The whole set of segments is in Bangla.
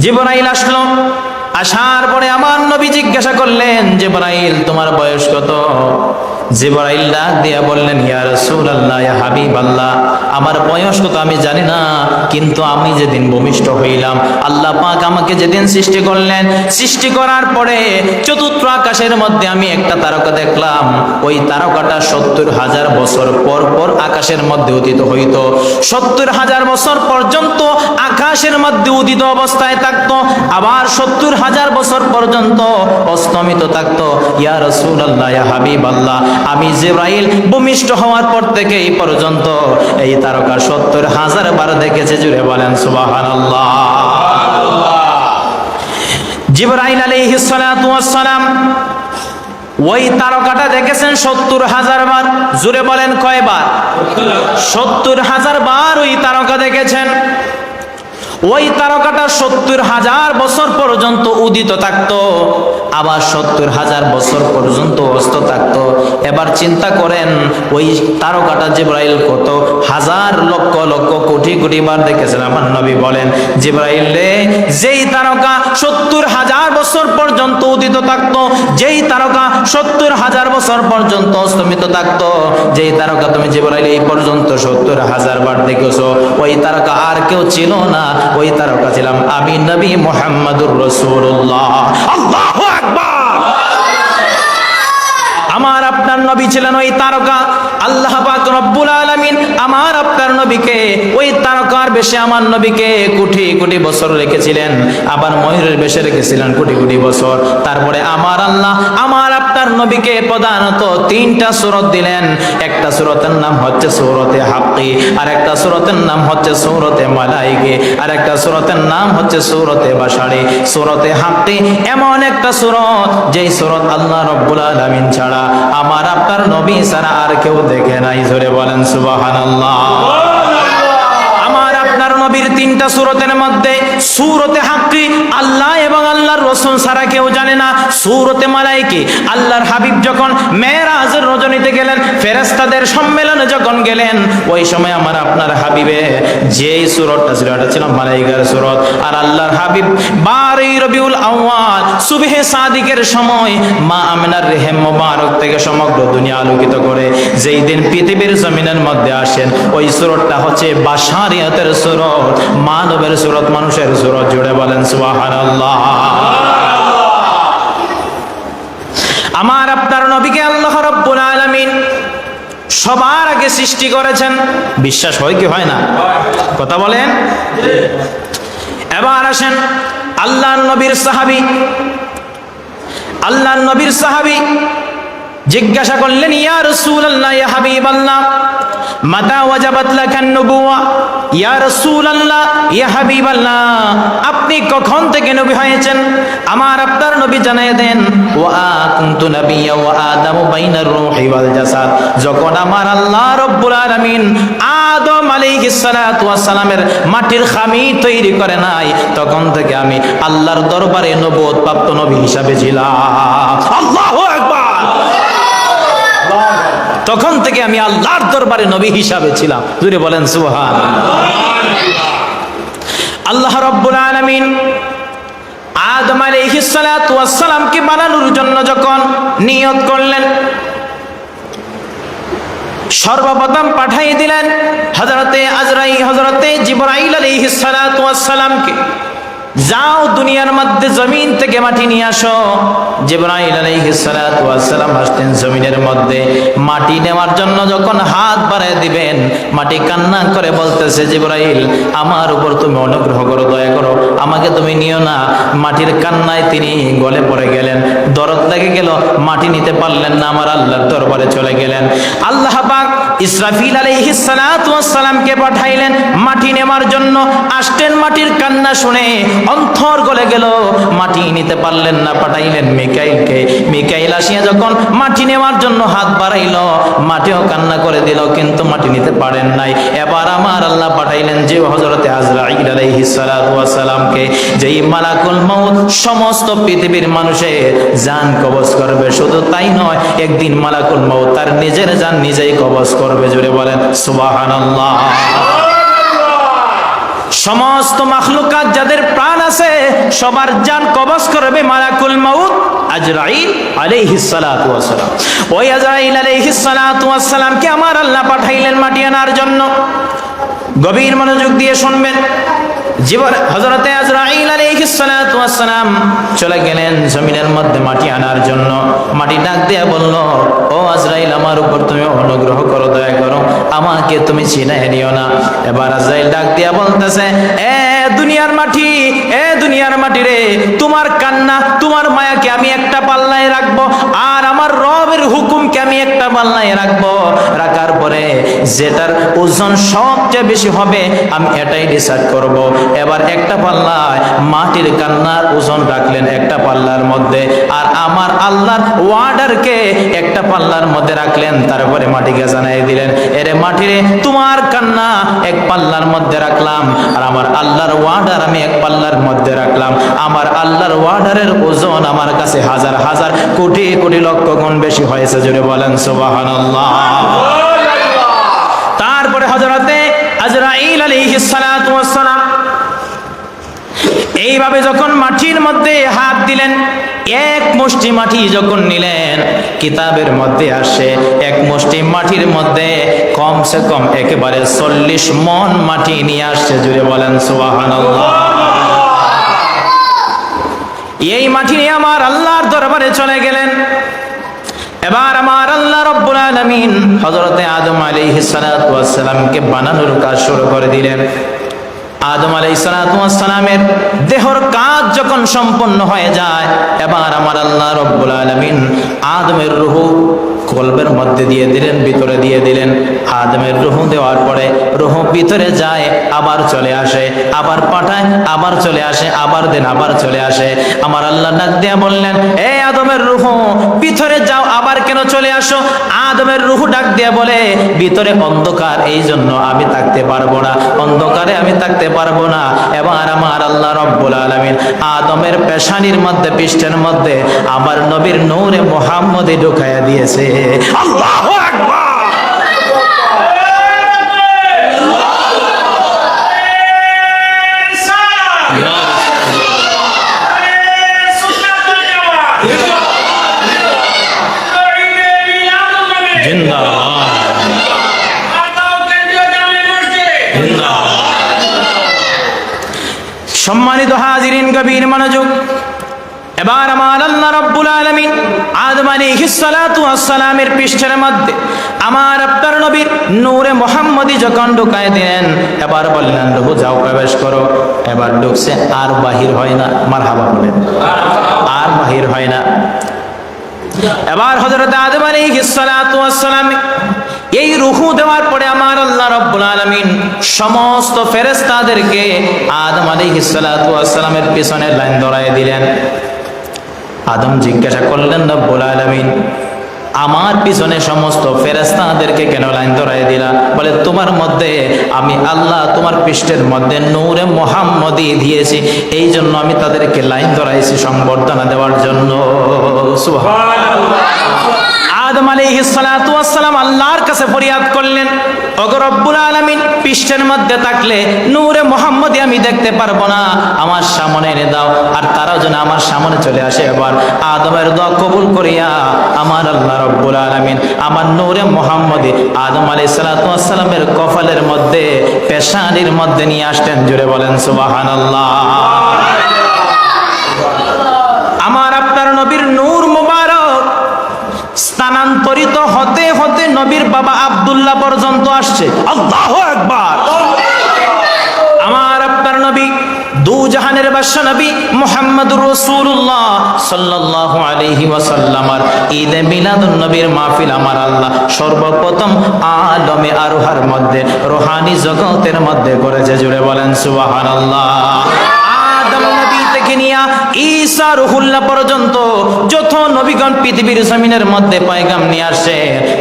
জিবরাইল আসলো। আসার পরে আমার নবী জিজ্ঞাসা করলেন জিবরাইল তোমার বয়স কত? জিবরাইল ডাক দিয়া বললেন, ইয়া রাসূলুল্লাহ, ইয়া হাবিবাল্লাহ, আমার বয়স কত আমি জানি না, কিন্তু আমি যেদিন ভূমিষ্ঠ হইলাম, আল্লাহ পাক আমাকে যেদিন সৃষ্টি করলেন, সৃষ্টি করার পরে চতুর্থ আকাশের মধ্যে আমি একটা তারকা দেখলাম। ওই তারকাটা সত্তর হাজার বছর পর পর আকাশের মধ্যে উদিত হইত। সত্তর হাজার বছর পর্যন্ত আকাশের মধ্যে উদিত অবস্থায় থাকতো। আবার সত্তর হাজার বছর পর্যন্ত অস্তমিত থাকতো। ইয়া রসুল্লাহ ইয়া হাবিব আল্লাহ আমি জিব্রাইল ভূমিষ্ঠ হওয়ার পর থেকে এই পর্যন্ত এই তারকা সত্তর হাজার বার দেখেছে, জুড়ে বলেন সুবাহান জিব্রাইল আলাইহিস সালাতু সালাম ওই তারকাটা দেখেছেন সত্তর হাজার বার, জুড়ে বলেন, কয়বার? সত্তর হাজার বার ওই তারকা দেখেছেন। ওই তারকাটা সত্তর হাজার বছর পর্যন্ত উদিত থাকতো। আবার সত্তর হাজার বছর পর্যন্ত অস্ত থাকতো। এবার চিন্তা করেন, ওই তারকাটা জিব্রাইল কত? হাজার লক্ষ লক্ষ, কোটি কোটি বার দেখেছেন আমার নবী বলেন, জিব্রাইল রে, যেই তারকা সত্তর হাজার বছর পর্যন্ত উদিত থাকতো, যেই তারকা সত্তর হাজার বছর পর্যন্ত অস্তমিত থাকতো, যেই তারকা তুমি জিব্রাইল এই পর্যন্ত সত্তর হাজার বার দেখেছ, ওই তারকা আর কেউ ছিল না, ওই তারকা ছিলাম আমি নবী মোহাম্মদুর রসুল্লাহ আল্লাহ আকবার আমার আপনার নবী ছিলেন ওই তারকা। আল্লাহ পাক রব্বুল আলামিন আমার আপনার নবীকে, ওই তারকার বেশে আমার নবীকে কোটি কোটি বছর রেখেছিলেন। আবার ময়ূরের বেশে রেখেছিলেন কোটি কোটি বছর। তারপরে আমার আল্লাহ, আমার আপনার নবীকে প্রধানত তিনটা সুরত দিলেন। একটা সুরতের নাম হচ্ছে সৌরতে হাক্কি আর একটা সুরতের নাম হচ্ছে সৌরতে মালাইকে আর একটা সুরতের নাম হচ্ছে সৌরতে বাসারে। সুরতে হাক্কি এমন একটা সুরত যেই সুরত আল্লাহ রব্বুল আলামিন ছাড়া আমার আপনার নবী ছাড়া আর কেউ দেখে নাই। জোরে বলেন সুবহানাল্লাহ। আমার আপনার নবীর তিনটা সুরতের মধ্যে সুরতে হাক্কি আল্লাহ রসুল ছাড়া কেউ জানে না। সুরতে মালাইকি আল্লাহর হাবিব যখন মেয়েরাজের রজনীতে গেলেন ফেরেস্তাদের সম্মেলনে যখন গেলেন, ওই সময় আমার আপনার হাবিবে যেই সুরতটা ছিল, এটা ছিল মালাইকার সুরত। আর আল্লাহর হাবিব বারই রবিউল আউয়াল, সুবহে সাদিকের সময় মা আমিনার রেহেম মোবারক থেকে সমগ্র দুনিয়া আলোকিত করে, যেই দিন পৃথিবীর জমিনের মধ্যে আসেন, ওই সুরতটা হচ্ছে বাসারিয়াতের সুরত, মানবের সুরত, মানুষের সুরত জুড়ে বলেন, সুবহানাল্লাহ। আপনার নবীকে আল্লাহ রব্বুল আলমিন সবার আগে সৃষ্টি করেছেন। বিশ্বাস হয় কি হয় না? কথা বলেন? এবার আসেন আল্লাহ নবীর সাহাবি। আল্লাহ নবীর সাহাবি জিজ্ঞাসা করলেন, ইয়া আল্লাহ হাবিব হাবিবাল্লাহ আপনি কখন থেকে নবী হয়েছেন? আমার আপনার নবী জানিয়ে দেন জাসাদ। যখন আমার আল্লাহ রব্বুল আলামিন আদম আলাইহিস সালামের মাটির খামি তৈরি করে নাই, তখন থেকে আমি আল্লাহর দরবারে নবুয়ত প্রাপ্ত নবী হিসাবে ছিলাম। আল্লাহু তখন থেকে আমি আল্লাহর দরবারে নবী হিসাবে ছিলাম। জুড়ে বলেন সুহান আল্লাহ রব্বুল আলামিন আদম আলাইহিস সালাতু ওয়াস বানানোর জন্য যখন নিয়ত করলেন, সর্বপ্রথম পাঠাই দিলেন হজরতে আজরাই হজরতে জিবরাইল আলাইহিস সালাতু ওয়াস সালামকে। যাও দুনিয়ার মধ্যে জমিন থেকে মাটি নিয়ে আসো। জিবরাইল আলাইহিস সালাতু ওয়াস সালাম আসতেন জমিনের মধ্যে মাটি নেওয়ার জন্য যখন হাত বাড়ায় দিবেন, মাটি কান্না করে বলতেছে, জিবরাইল, আমার উপর তুমি অনুগ্রহ করো, দয়া করো, আমাকে তুমি নিও না। মাটির কান্নায় তিনি গলে পড়ে গেলেন। দরদ লেগে গেল, মাটি নিতে পারলেন না, আমার আল্লাহর দরবারে চলে গেলেন। আল্লাহ পাক ইসরাফিল আলাইহিস সালাতু ওয়াস সালামকে পাঠাইলেন। মাটি নেওয়ার জন্য আসতেন, মাটির কান্না শুনে অন্তর গলে গেল। মাটি নিতে পারলেন না, পাঠাইলেন মিকাইলকে। মিকাইল আসিয়া যখন মাটি নেওয়ার জন্য হাত বাড়াইল, মাটিও কান্না করে দিল, কিন্তু মাটি নিতে পারেন নাই। এবার আমার আল্লাহ পাঠাইলেন যে হজরতে আজরাইল আলাইহিস সালাতু ওয়াস সালামকে যেই মালাকুল মউত সমস্ত পৃথিবীর মানুষের জান কবজ করবে। শুধু তাই নয়, একদিন মালাকুল মউত তার নিজের জান নিজেই কবজ করবে জুড়ে বলেন সুবাহান সমস্ত মাখলুকাত যাদের প্রাণ আছে, সবার যান কবজ করবে মালাকুল মাউত আজরাইল আলাইহিস সালাতু ওয়াসসালাম। ওই আজরাইল আমার আল্লাহ পাঠাইলেন মাটি আনার জন্য। গভীর মনোযোগ দিয়ে শুনবেন। জীবন হজরতে আজরাইল চলে গেলেন জমিনের মধ্যে মাটি আনার জন্য। মাটি ডাক দিয়ে বলল, ও আজরাইল, আমার উপর তুমি অনুগ্রহ করো, দয়া করো, আমাকে তুমি চিনাই নিও না। এবার আজরাইল ডাক দিয়া বলতেছে, এ দুনিয়ার মাটি, এ দুনিয়ার মাটি রে তোমার কান্না, তোমার মায়াকে আমি একটা পাল্লায় রাখব, আর আমার রবের হুকুমকে আমি একটা পাল্লায় রাখব। রাখার পরে যেটার ওজন সবচেয়ে বেশি হবে, আমি এটাই ডিসাইড করব। এবার একটা পাল্লায় মাটির কান্নার ওজন রাখলেন একটা পাল্লার মধ্যে, আর আমার আল্লাহর ওয়ার্ডারকে একটা পাল্লার মধ্যে রাখলেন, তারপরে মাটিকে জানাই দিলেন। এরে মাটিরে, তোমার কান্না এক পাল্লার মধ্যে রাখলাম, আর আমার আল্লাহর ওয়ার্ডার আমি এক পাল্লার মধ্যে রাখলাম। আমার আল্লাহর ওয়ার্ডারের ওজন আমার কাছে হাজার হাজার, কোটি কোটি লক্ষ গুণ বেশি হয়েছে জুড়ে বলেন, সুবহানাল্লাহ। তারপরে হজরতে আজরাইল আলাইহিস সালাম এইভাবে যখন মাটির মধ্যে হাত দিলেন, এক মুষ্টি মাটি যখন নিলেন, কিতাবের মধ্যে আসে, এক মুষ্টি মাটির মধ্যে কমসে কম একেবারে চল্লিশ মন মাটি নিয়ে আসছে জুড়ে বলেন, সুবহানাল্লাহ। এই মাটি নিয়ে আমার আল্লাহর দরবারে চলে গেলেন। এবার আমার আল্লাহ রব্বুল আলামিন হজরতে আদম আলী সালাতু ওয়াস সালামকে বানানোর কাজ শুরু করে দিলেন। আদম আলাই সালামের দেহর কাজ যখন সম্পন্ন হয়ে যায়, এবার আমার আল্লাহ রব্বুল আলমিন আদমের রুহু কলবের মধ্যে দিয়ে দিলেন, ভিতরে দিয়ে দিলেন। আদমের রুহু দেওয়ার পরে রুহু ভিতরে যায়, আবার চলে আসে, আবার পাঠায়, আবার চলে আসে, আবার দেন, আবার চলে আসে। আমার আল্লাহ ডাক দিয়া বললেন, এ আদমের রুহু, ভিতরে যাও, আবার কেন চলে আসো? আদমের রুহু ডাক দিয়া বলে, ভিতরে অন্ধকার এই জন্য আমি থাকতে পারব না। অন্ধকারে আমি থাকতে পারব না। এবার আমার আল্লাহ রব্বুল আলমিন আদমের পেশানির মধ্যে, পৃষ্ঠের মধ্যে আমার নবীর নৌরে মোহাম্মদে ঢুকাইয়া দিয়েছে। আল্লাহ সম্মানিত হাজিরিন গভীর মনোযোগ এবার আমার আল্লাহ রব্বুল আলামিন আদম ওয়াস পৃষ্ঠের মধ্যে আমার আপনার নবীর নূরে মোহাম্মদী যখন ঢুকায় দিলেন, এবার বললেন, রুহু যাও, প্রবেশ করো। এবার ঢুকছে, আর বাহির হয় না। মারহাবা বলেন। আর বাহির হয় না। এবার হযরত আদম ওয়াস এই রুহু দেওয়ার পরে আমার আল্লাহ রব্বুল আলামিন সমস্ত ফেরেশতাদেরকে আদম আলাইহিস সালাতু ওয়াস সালামের পিছনে লাইন ধরায় দিলেন। আদম জিজ্ঞাসা করলেন, রব্বুল আলামিন, আমার পিছনে সমস্ত ফেরেস্তাদেরকে কেন লাইন ধরাই দিলা? বলে, তোমার মধ্যে আমি আল্লাহ তোমার পৃষ্ঠের মধ্যে নূরে মোহাম্মদি দিয়েছি। এই জন্য আমি তাদেরকে লাইন ধরাইছি সংবর্ধনা দেওয়ার জন্য। সুবহানাল্লাহ। আদম আলাইহিস সালাতু ওয়াস সালাম আল্লাহর কাছে ফরিয়াদ করলেন, ওগো রব্বুল আলামিন, পৃষ্ঠের মধ্যে থাকলে নূরে মোহাম্মদী আমি দেখতে পারব না। আমার সামনে এনে দাও। আর তারাও যেন আমার সামনে চলে আসে এবার। আদমের দোয়া কবুল করিয়া, আমার আল্লাহ রব্বুল আলামিন, আমার নূরে মোহাম্মদী আদম আলাইহিস সালাতু ওয়াস সালামের কফলের মধ্যে, পেশানির মধ্যে নিয়ে আসতেন। জুড়ে বলেন, সুবহানাল্লাহ আমার আপনার নবীর নূর মুবারক স্থানান্তরিত হতে হতে নবীর বাবা আব্দুল্লাহ পর্যন্ত আসছে। একবার আমার আপনার নবী, দু জাহানের নবী ঈদে নবীর মাহফিল আমার আল্লাহ সর্বপ্রথম আলমে আরোহার মধ্যে, রোহানি জগতের মধ্যে করেছে জুড়ে বলেন সুবহানাল্লাহ। আদম নবী থেকে নিয়া ঈসা পর্যন্ত যত পৃথিবীর জমিনের মধ্যে পয়গাম নিয়ে আসে,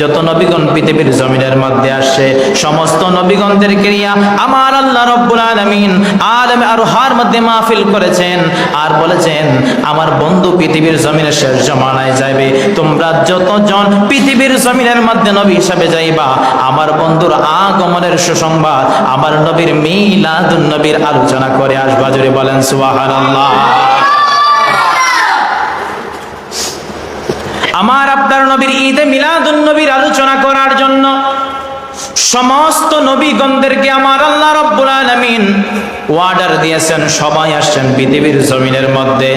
যত নবীগণ পৃথিবীর জমিনের মধ্যে আসে, সমস্ত নবীগণদেরকে নিয়া আমার আল্লাহ রব্বুল আলামিন আদম আর হার মধ্যে মাহফিল করেছেন আর বলেছেন, আমার বন্ধু পৃথিবীর জমিনের শেষ জমানায় যাইবে, তোমরা যতজন পৃথিবীর জমিনের মধ্যে নবী হিসাবে যাইবা, আমার বন্ধুর আগমনের সুসংবাদ, আমার নবীর মিলাদুন নবীর আলোচনা করে আসবা। জুড়ে বলেন, সুবহানাল্লাহ। আমার আপনার নবীর ঈদে মিলাদুন নবীর আলোচনা করার জন্য সমস্ত নবীগণদেরকে আমার আল্লাহ রব্বুল আলামিন ওয়ার্ডার দিয়েছেন, সবাই আসছেন পৃথিবীর জমিনের মধ্যে।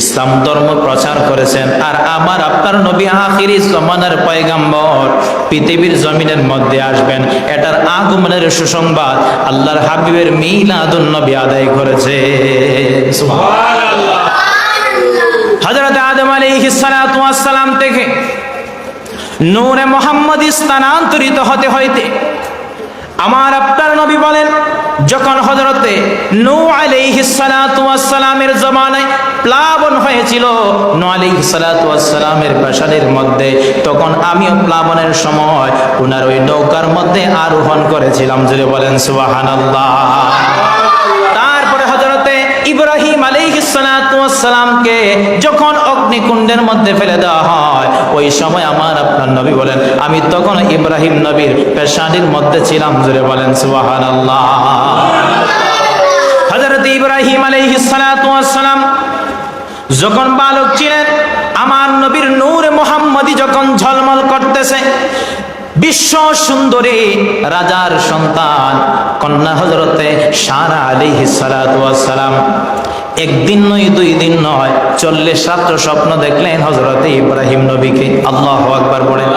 ইসলাম ধর্ম প্রচার করেছেন। আর আমার আপনার নবী আখিরি জমানার পয়গাম্বর পৃথিবীর জমিনের মধ্যে আসবেন। এটার আগমনের সুসংবাদ আল্লাহর হাবিবের মিলাদুন নবী আদায় করেছে। হযরত আদম ওয়াস সালাম থেকে নূরে মোহাম্মদ স্থানান্তরিত হতে হইতে আমার আপনার নবী বলেন, যখন হজরতে নূ আলাইহিস সালাতু ওয়াস সালামের জমানায় প্লাবন হয়েছিল নূ আলাইহিস সালাতু সালামের প্রাসাদের মধ্যে, তখন আমিও প্লাবনের সময় ওনার ওই নৌকার মধ্যে আরোহণ করেছিলাম যদি বলেন সুবহানাল্লাহ। তারপরে হজরতে ইব্রাহিম আলাইহিসসালামকে যখন অগ্নিকুণ্ডের মধ্যে ফেলে দেওয়া হয়, ওই সময় আমার আপনার নবী বলেন, আমি তখন ইব্রাহিম নবীর পেশানির মধ্যে ছিলাম জুড়ে বলেন, সুবহানাল্লাহ। হজরত ইব্রাহিম আলাইহিসসালাম যখন বালক ছিলেন, আমার নবীর নূর মোহাম্মদী যখন ঝলমল করতেছে, বিশ্ব সুন্দরী রাজার সন্তান, কন্যা হজরতে সারা আলী সালাম একদিন নয় দুই দিন নয় চল্লিশ রাত্র স্বপ্ন দেখলেন হজরতে ইব্রাহিম নবীকে। আল্লাহ আকবার বলেন।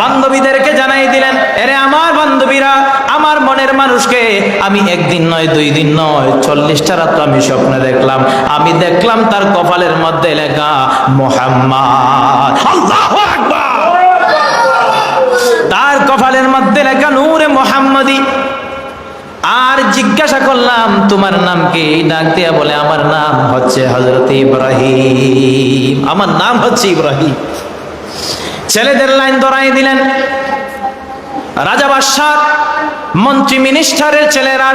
বান্ধবীদেরকে জানাই দিলেন এরে আমার বান্ধবীরা আমার মনের মানুষকে আমি একদিন নয় দুই দিন নয় চল্লিশটা রাত্র আমি স্বপ্নে দেখলাম। আমি দেখলাম তার কপালের মধ্যে লেখা মোহাম্মদ। আল্লাহ আকবার। তার কপালের মধ্যে লেখা নূরে মোহাম্মদী। জিজ্ঞাসা করলাম, তোমার নাম কি? ডাক দিয়া বলে, আমার নাম হচ্ছে হজরত ইব্রাহিম। আমার নাম হচ্ছে ইব্রাহিম। ছেলেদের লাইন দরাই দিলেন। রাজা বাদশাহ, মন্ত্রী, মিনিস্টারের ছেলেরা